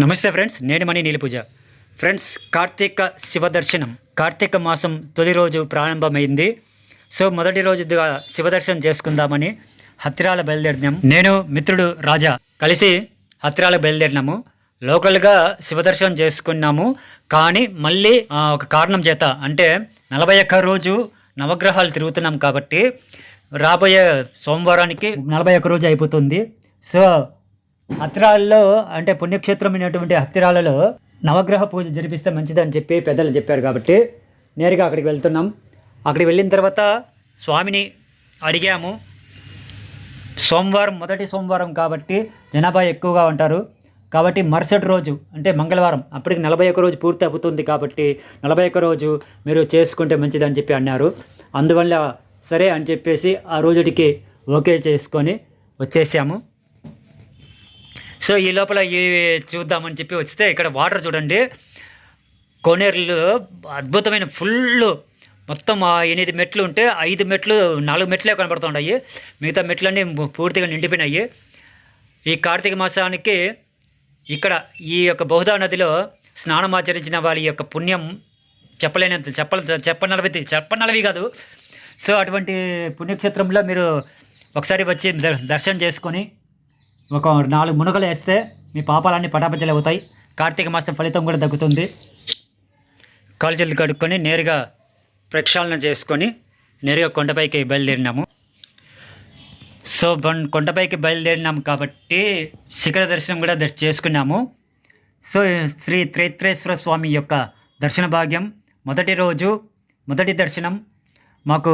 నమస్తే ఫ్రెండ్స్ నేను మణి నీలిపూజ. ఫ్రెండ్స్ కార్తీక శివ దర్శనం కార్తీక మాసం తొలి రోజు ప్రారంభమైంది. సో మొదటి రోజుగా శివ దర్శనం చేసుకుందామని హత్తిరాల బయలుదేరినాం. నేను మిత్రుడు రాజా కలిసి హత్తిరాల బయలుదేరినాము. లోకల్గా శివ దర్శనం చేసుకున్నాము. కానీ మళ్ళీ ఒక కారణం చేత అంటే నలభై ఒక్క రోజు నవగ్రహాలు తిరుగుతున్నాం కాబట్టి రాబోయే సోమవారానికి నలభై ఒక్క రోజు అయిపోతుంది. సో హత్తిరాలలో అంటే పుణ్యక్షేత్రమైనటువంటి హత్రాలలో నవగ్రహ పూజ జరిపిస్తే మంచిదని చెప్పి పెద్దలు చెప్పారు కాబట్టి నేరుగా అక్కడికి వెళ్తున్నాం. అక్కడికి వెళ్ళిన తర్వాత స్వామిని అడిగాము. సోమవారం మొదటి సోమవారం కాబట్టి జనాభా ఎక్కువగా ఉంటారు. కాబట్టి మరుసటి రోజు అంటే మంగళవారం అప్పటికి నలభై ఒక్క రోజు పూర్తి అవుతుంది కాబట్టి నలభై ఒక్క రోజు మీరు చేసుకుంటే మంచిదని చెప్పి అన్నారు. అందువల్ల సరే అని చెప్పేసి ఆ రోజుటికి ఓకే చేసుకొని వచ్చేసాము. సో ఈ లోపల ఇవి చూద్దామని చెప్పి వస్తే ఇక్కడ వాటర్ చూడండి. కోనేరులో అద్భుతమైన ఫుల్ మొత్తం ఆ ఎనిమిది మెట్లు ఉంటే ఐదు మెట్లు నాలుగు మెట్లే కనబడుతున్నాయి మిగతా మెట్లన్నీ పూర్తిగా నిండిపోయినాయి. ఈ కార్తీక మాసానికి ఇక్కడ ఈ యొక్క బహుదా నదిలో స్నానం ఆచరించిన వారి యొక్క పుణ్యం చెప్పలేనంత చెప్పల చెప్పనలవి చెప్పనలవి కాదు. సో అటువంటి పుణ్యక్షేత్రంలో మీరు ఒకసారి వచ్చి దర్శనం చేసుకొని ఒక నాలుగు మునగలు వేస్తే మీ పాపాలన్నీ పటాపంచలు అవుతాయి కార్తీక మాసం ఫలితం కూడా తగ్గుతుంది. కాలు కడుక్కొని నేరుగా ప్రక్షాళన చేసుకొని నేరుగా కొండపైకి బయలుదేరినాము. సో కొండపైకి బయలుదేరినాము కాబట్టి శిఖర దర్శనం కూడా దర్శ చేసుకున్నాము. సో శ్రీ త్రేత్రేశ్వర స్వామి యొక్క దర్శన భాగ్యం మొదటి రోజు మొదటి దర్శనం మాకు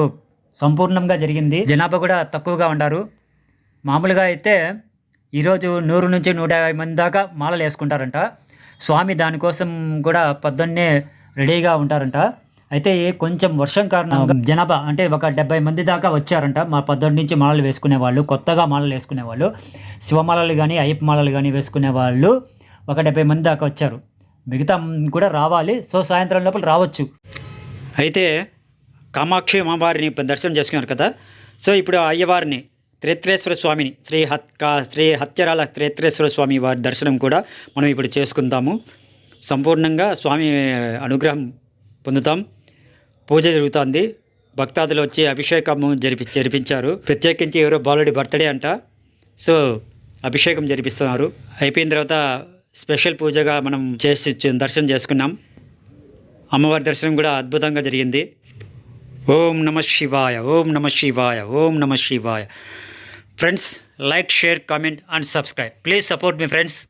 సంపూర్ణంగా జరిగింది. జనాభా కూడా తక్కువగా ఉన్నారు మామూలుగా అయితే ఈరోజు నూరు నుంచి నూట యాభై మంది దాకా మాలలు వేసుకుంటారంట. స్వామి దానికోసం కూడా పొద్దున్నే రెడీగా ఉంటారంట. అయితే కొంచెం వర్షం కారణంగా జనాభా అంటే ఒక డెబ్బై మంది దాకా వచ్చారంట. మా పొద్దున్న నుంచి మాలలు వేసుకునే వాళ్ళు కొత్తగా మాలలు వేసుకునే వాళ్ళు శివమాలలు కానీ అయ్యప్ప మాలలు కానీ వేసుకునే వాళ్ళు ఒక డెబ్బై మంది దాకా వచ్చారు. మిగతా కూడా రావాలి. సో సాయంత్రం లోపల రావచ్చు. అయితే కామాక్షి అమ్మవారిని దర్శనం చేసుకున్నారు కదా. సో ఇప్పుడు అయ్యవారిని త్రేత్రేశ్వర స్వామిని శ్రీ హత్ కా శ్రీ హత్యరాల త్రేత్రేశ్వర స్వామి వారి దర్శనం కూడా మనం ఇప్పుడు చేసుకుందాము సంపూర్ణంగా స్వామి అనుగ్రహం పొందుతాం. పూజ జరుగుతుంది. భక్తాదులు వచ్చి అభిషేకం జరిపి జరిపించారు. ప్రత్యేకించి ఎవరో బాలుడి బర్త్డే అంట. సో అభిషేకం జరిపిస్తున్నారు. అయిపోయిన తర్వాత స్పెషల్ పూజగా మనం చేసి దర్శనం చేసుకున్నాం. అమ్మవారి దర్శనం కూడా అద్భుతంగా జరిగింది. ఓం నమ శివాయ ఓం నమ శివాయ ఓం నమ శివాయ. Friends, like, share, comment and subscribe. Please support me friends.